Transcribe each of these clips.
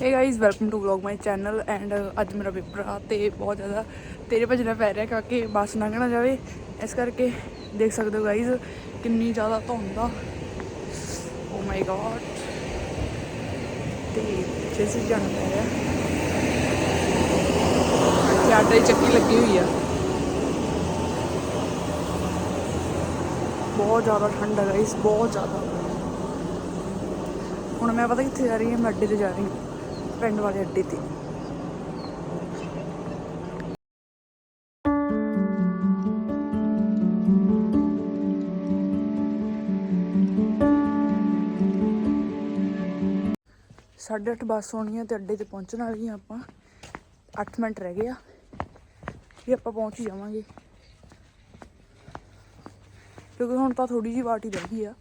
Hey guys welcome to vlog my channel and ਅੱਜ ਮੇਰਾ paper ਆ ਤੇ ਬਹੁਤ ਜ਼ਿਆਦਾ ਤੇਰੇ ਭਜਣਾ ਪੈ ਰਿਹਾ ਕਿਉਂਕਿ ਬੱਸ ਲੰਘ ਨਾ ਜਾਵੇ ਇਸ ਕਰਕੇ ਦੇਖ ਸਕਦੇ ਹੋ ਗਾਇਜ਼ ਕਿੰਨੀ ਜ਼ਿਆਦਾ ਧੁੰਦ ਆ ਓ ਮਾਈ ਗॉड ਤੇ ਪਿੱਛੇ ਸੇ ਜਾਣਾ ਪੈ ਰਿਹਾ ਇੱਥੇ ਆਟੇ ਦੀ ਚੱਕੀ ਲੱਗੀ ਹੋਈ ਆ ਬਹੁਤ ਜ਼ਿਆਦਾ ਠੰਡ ਹੈ ਗਾਇਸ ਬਹੁਤ ਜ਼ਿਆਦਾ ਹੁਣ ਮੈਂ ਪਤਾ ਕਿੱਥੇ ਜਾ ਰਹੀ ਹਾਂ ਮੈਂ ਅੱਡੇ ਤੇ ਜਾ ਰਹੀ ਹਾਂ ਪਿੰਡ ਵਾਲੇ ਅੱਡੇ ਤੇ। ਸਾਢੇ ਅੱਠ ਬੱਸ ਆਉਣੀ ਹੈ ਤੇ ਅੱਡੇ ਤੇ ਪਹੁੰਚਣ ਵਾਲੀ ਹਾਂ ਆਪਾਂ। 8 ਮਿੰਟ ਰਹਿ ਗਏ ਆ। ਵੀ ਆਪਾਂ ਪਹੁੰਚ ਹੀ ਜਾਵਾਂਗੇ। ਕਿਉਂਕਿ ਹੁਣ ਤਾਂ ਥੋੜੀ ਜਿਹੀ ਵਾਟ ਹੀ ਰਹਿ ਗਈ ਆ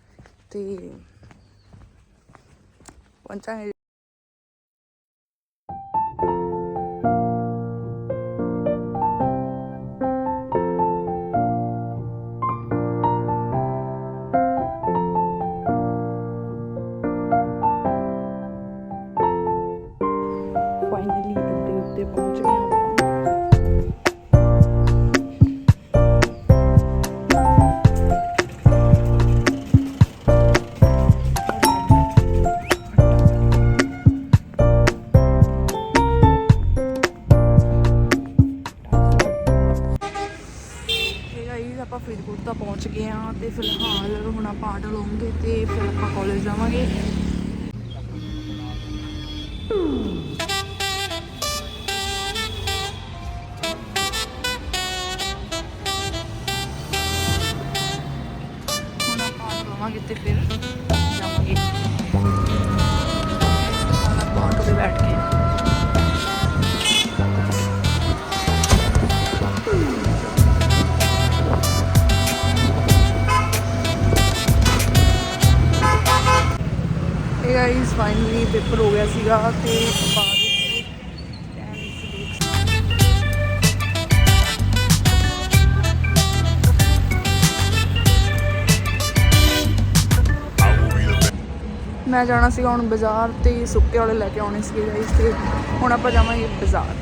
ਤੇ ਪਹੁੰਚਾਂਗੇ। ਫਰੀਦਕੋਟ ਤਾਂ ਪਹੁੰਚ ਗਏ ਆ ਤੇ ਫਿਲਹਾਲ ਹੁਣ ਆਪਾਂ ਆਟੋ ਲਵਾਂਗੇ ਤੇ ਫਿਰ ਆਪਾਂ ਕਾਲਜ ਜਾਵਾਂਗੇ ਹੁਣ ਆਪਾਂ ਆਟੋ ਲਵਾਂਗੇ ਤੇ ਫਿਰ ਇਹ ਗਾਈਸ ਫਾਈਨਲੀ ਪੇਪਰ ਹੋ ਗਿਆ ਸੀਗਾ ਤੇ ਬਾਅਦ ਮੈਂ ਜਾਣਾ ਸੀਗਾ ਹੁਣ ਬਾਜ਼ਾਰ ਤੇ ਸੁੱਕੇ ਵਾਲੇ ਲੈ ਕੇ ਆਉਣੇ ਸੀਗੇ ਗਾਈਸ ਤੇ ਹੁਣ ਆਪਾਂ ਜਾਵਾਂਗੇ ਬਾਜ਼ਾਰ।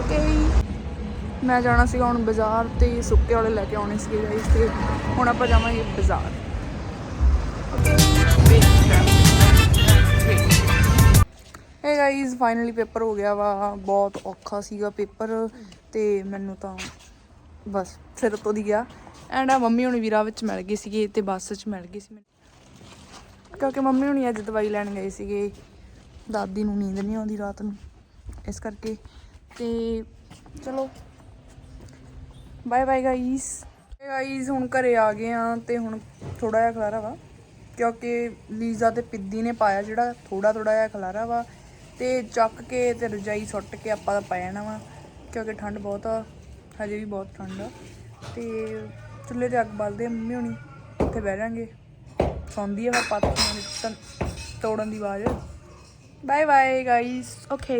ਓਕੇ ਮੈਂ ਜਾਣਾ ਸੀਗਾ ਹੁਣ ਬਾਜ਼ਾਰ ਤੇ ਸੁੱਕੇ ਵਾਲੇ ਲੈ ਕੇ ਆਉਣੇ ਸੀਗੇ ਗਾਈਸ ਤੇ ਹੁਣ ਆਪਾਂ ਜਾਵਾਂਗੇ ਬਾਜ਼ਾਰ। ਹੇ ਗਾਈਜ਼ ਫਾਈਨਲੀ ਪੇਪਰ ਹੋ ਗਿਆ ਵਾ। ਬਹੁਤ ਔਖਾ ਸੀਗਾ ਪੇਪਰ ਤੇ ਮੈਨੂੰ ਤਾਂ ਬਸ ਸਿਰ ਤੋਂ ਦੀ ਗਿਆ। ਐਂਡ ਆ ਮੰਮੀ ਹੁਣੀ ਵੀਰਾ ਵਿੱਚ ਮਿਲ ਗਏ ਸੀਗੇ ਤੇ ਬੱਸ 'ਚ ਮਿਲ ਗਏ ਸੀ ਮੈਨੂੰ। ਕਿਉਂਕਿ ਮੰਮੀ ਹੁਣੀ ਅੱਜ ਦਵਾਈ ਲੈਣ ਗਏ ਸੀਗੇ। ਦਾਦੀ ਨੂੰ ਨੀਂਦ ਨਹੀਂ ਆਉਂਦੀ ਰਾਤ ਨੂੰ, ਇਸ ਕਰਕੇ। ਤੇ ਚਲੋ। ਬਾਏ ਬਾਏ ਗਾਈਸ ਗਾਈਸ ਹੁਣ ਘਰੇ ਆ ਗਏ ਆ ਤੇ ਹੁਣ ਥੋੜਾ ਜਿਹਾ ਖਲਾਰਾ ਵਾ। ਕਿਉਂਕਿ ਲੀਜ਼ਾ ਤੇ ਪਿੱਦੀ ਨੇ ਪਾਇਆ ਜਿਹੜਾ ਥੋੜਾ ਥੋੜਾ ਜਿਹਾ ਖਲਾਰਾ ਵਾ। ਤੇ ਚੱਕ ਕੇ ਤੇ ਰਜਾਈ ਸੁੱਟ ਕੇ ਆਪਾਂ ਤਾਂ ਪੈ ਜਾਣਾ ਵਾ, ਕਿਉਂਕਿ ਠੰਡ ਬਹੁਤ ਆ, ਹਜੇ ਵੀ ਬਹੁਤ ਠੰਡ ਆ। ਤੇ ਚੁੱਲ੍ਹੇ ਤੇ ਅੱਗ ਬਾਲਦੇ ਮੰਮੀ ਹੁਣੀ, ਉੱਥੇ ਬਹਿ ਜਾਾਂਗੇ। ਸੌਂਦੀ ਆ ਫਿਰ ਪਾਤੀਆਂ ਤੋੜਨ ਦੀ ਆਵਾਜ਼। Bye bye guys okay